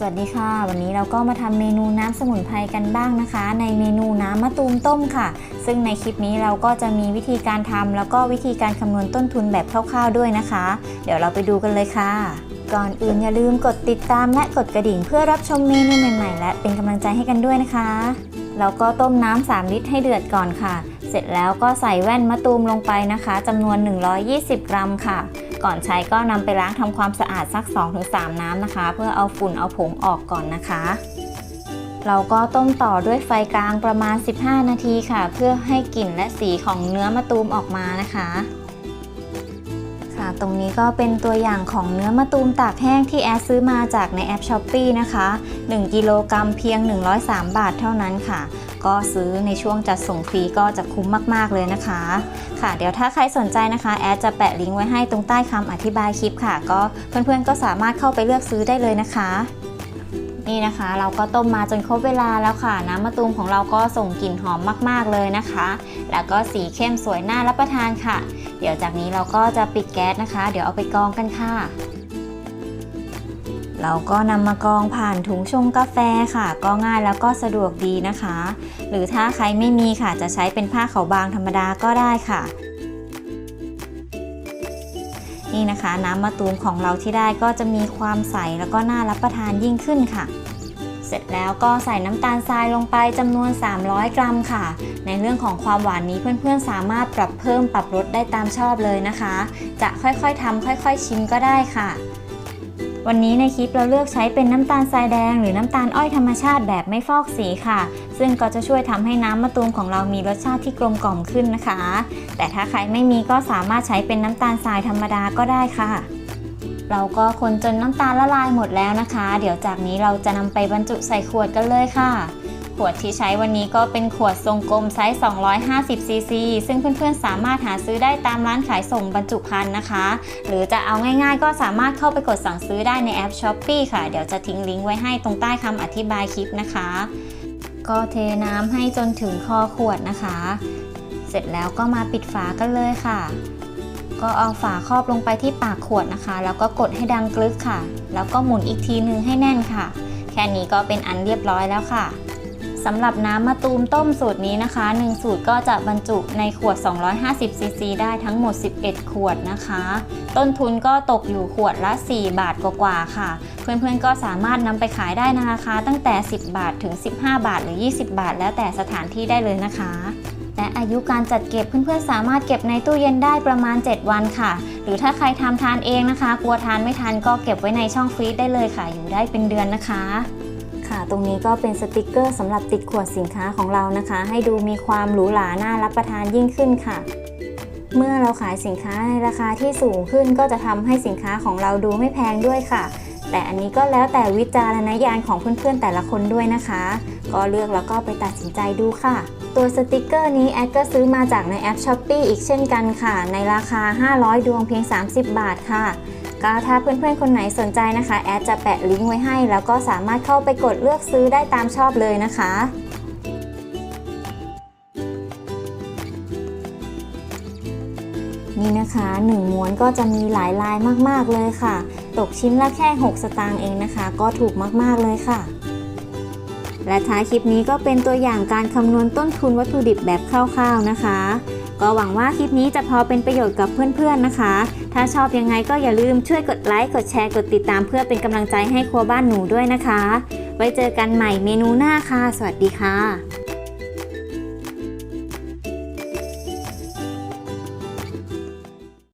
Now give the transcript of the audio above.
สวัสดีค่ะ วันนี้เราก็มาทำเมนูน้ำสมุนไพรกันบ้างนะคะ ในเมนูน้ำมะตูมต้มค่ะ ซึ่งในคลิปนี้เราก็จะมีวิธีการทำแล้วก็วิธีการคำนวณต้นทุนแบบคร่าวๆด้วยนะคะ เดี๋ยวเราไปดูกันเลยค่ะ ก่อนอื่นอย่าลืมกดติดตามและกดกระดิ่งเพื่อรับชมเมนูใหม่ๆ และเป็นกำลังใจให้กันด้วยนะคะเราก็ต้มน้ำ3ลิตรให้เดือดก่อนค่ะ เสร็จแล้วก็ใส่แว่นมะตูมลงไปนะคะจำนวน 120 กรัมค่ะ ก่อนใช้ก็นำไปล้างทำความสะอาดสัก 2-3 น้ำนะคะ เพื่อเอาฝุ่นเอาผงออกก่อนนะคะ เราก็ต้มต่อด้วยไฟกลางประมาณ 15 นาทีค่ะ เพื่อให้กลิ่นและสีของเนื้อมะตูมออกมานะคะ ค่ะ ตรงนี้ก็เป็นตัวอย่างของเนื้อมะตูมตากแห้งที่แอดซื้อมาจากในแอปช้อป e e นะคะ1กิโลกรัมเพียง 103 บาทเท่านั้นค่ะ ก็ซื้อในช่วงจัดส่งฟรีก็จะคุ้มมากๆเลยนะคะ ค่ะ เดี๋ยวถ้าใครสนใจนะคะ แอดจะแปะลิงก์ไว้ให้ตรงใต้คำอธิบายคลิปค่ะ ก็เพื่อนๆก็สามารถเข้าไปเลือกซื้อได้เลยนะคะ นี่นะคะ เราก็ต้มมาจนครบเวลาแล้วค่ะ น้ำมะตูมของเราก็ส่งกลิ่นหอมมาก ๆ เลยนะคะ แล้วก็สีเข้มสวยน่ารับประทานค่ะ เดี๋ยวจากนี้เราก็จะปิดแก๊สนะคะ เดี๋ยวเอาไปกองกันค่ะ เราก็นำมากองผ่านถุงชงกาแฟค่ะ ก็ง่ายแล้วก็สะดวกดีนะคะ หรือถ้าใครไม่มีค่ะจะใช้เป็นผ้าขาวบางธรรมดาก็ได้ค่ะ นี่นะคะ น้ำมะตูมของเราที่ได้ก็จะมีความใสแล้วก็น่ารับประทานยิ่งขึ้นค่ะ เสร็จแล้วก็ใส่น้ำตาลทรายลงไปจำนวน 300 กรัมค่ะ ในเรื่องของความหวานนี้เพื่อนๆ สามารถปรับเพิ่มปรับลดได้ตามชอบเลยนะคะ จะค่อยๆทำค่อยๆ ชิมก็ได้ค่ะ วันนี้ในคลิปเราเลือกใช้เป็นน้ำตาลทรายแดง หรือน้ำตาลอ้อยธรรมชาติแบบไม่ฟอกสีค่ะ ซึ่งก็จะช่วยทำให้น้ำมะตูมของเรามีรสชาติที่กลมกล่อมขึ้นนะคะ แต่ถ้าใครไม่มีก็สามารถใช้เป็นน้ำตาลทรายธรรมดาก็ได้ค่ะ เราก็คนจนน้ำตาลละลายหมดแล้วนะคะ เดี๋ยวจากนี้เราจะนำไปบรรจุใส่ขวดกันเลยค่ะ ขวดที่ใช้วันนี้ก็เป็นขวดทรงกลมไซส์ 250 ซีซี ซึ่งเพื่อนๆ สามารถหาซื้อได้ตามร้านขายส่งบรรจุภัณฑ์นะคะ หรือจะเอาง่ายๆ ก็สามารถเข้าไปกดสั่งซื้อได้ในแอป s h อ p e e ค่ะ เดี๋ยวจะทิ้งลิงก์ไว้ให้ตรงใต้คำอธิบายคลิปนะคะ ก็เทน้ำให้จนถึงคอขวดนะคะ เสร็จแล้วก็มาปิดฝากันเลยค่ะก็เอาฝาครอบลงไปที่ปากขวดนะคะ แล้วก็กดให้ดังกลึกค่ะ แล้วก็หมุนอีกทีนึงให้แน่นค่ะ แค่นี้ก็เป็นอันเรียบร้อยแล้วค่ะ สำหรับน้ำมะตูมต้มสูตรนี้นะคะ 1 สูตรก็จะบรรจุในขวด 250 ซีซีได้ทั้งหมด 11 ขวดนะคะ ต้นทุนก็ตกอยู่ขวดละ 4 บาทกว่าๆค่ะ เพื่อนๆก็สามารถนำไปขายได้ในราคาตั้งแต่ 10 บาทถึง 15 บาท หรือ 20 บาท แล้วแต่สถานที่ได้เลยนะคะและอายุการจัดเก็บเพื่อนๆสามารถเก็บในตู้เย็นได้ประมาณ 7 วันค่ะ หรือถ้าใครทำทานเองนะคะ กลัวทานไม่ทันก็เก็บไว้ในช่องฟรีซได้เลยค่ะ อยู่ได้เป็นเดือนนะคะ ค่ะ ตรงนี้ก็เป็นสติกเกอร์สำหรับติดขวดสินค้าของเรานะคะ ให้ดูมีความหรูหราน่ารับประทานยิ่งขึ้นค่ะ เมื่อเราขายสินค้าในราคาที่สูงขึ้นก็จะทำให้สินค้าของเราดูไม่แพงด้วยค่ะ แต่อันนี้ก็แล้วแต่วิจารณญาณของเพื่อนๆแต่ละคนด้วยนะคะ ก็เลือกแล้วก็ไปตัดสินใจดูค่ะ ตัวสติกเกอร์นี้แอดก็ซื้อมาจากในแอป s h อ p e e อีกเช่นกันค่ะ ในราคา 500 ดวงเพียง 30 บาทค่ะ ก็ถ้าเพื่อนๆคนไหนสนใจนะคะ แอดจะแปะลิงก์ไว้ให้ แล้วก็สามารถเข้าไปกดเลือกซื้อได้ตามชอบเลยนะคะนี่นะคะ1ม้วนก็จะมีหลายลายมากๆเลยค่ะ ตกชิ้นละแค่ 6 สตางค์เองนะคะ ก็ถูกมากๆเลยค่ะ และท้ายคลิปนี้ก็เป็นตัวอย่างการคำนวณต้นทุนวัตถุดิบแบบคร่าวๆนะคะ ก็หวังว่าคลิปนี้จะพอเป็นประโยชน์กับเพื่อนๆนะคะ ถ้าชอบยังไงก็อย่าลืมช่วยกดไลค์กดแชร์กดติดตามเพื่อเป็นกำลังใจให้ครัวบ้านหนูด้วยนะคะ ไว้เจอกันใหม่เมนูหน้าค่ะ สวัสดีค่ะ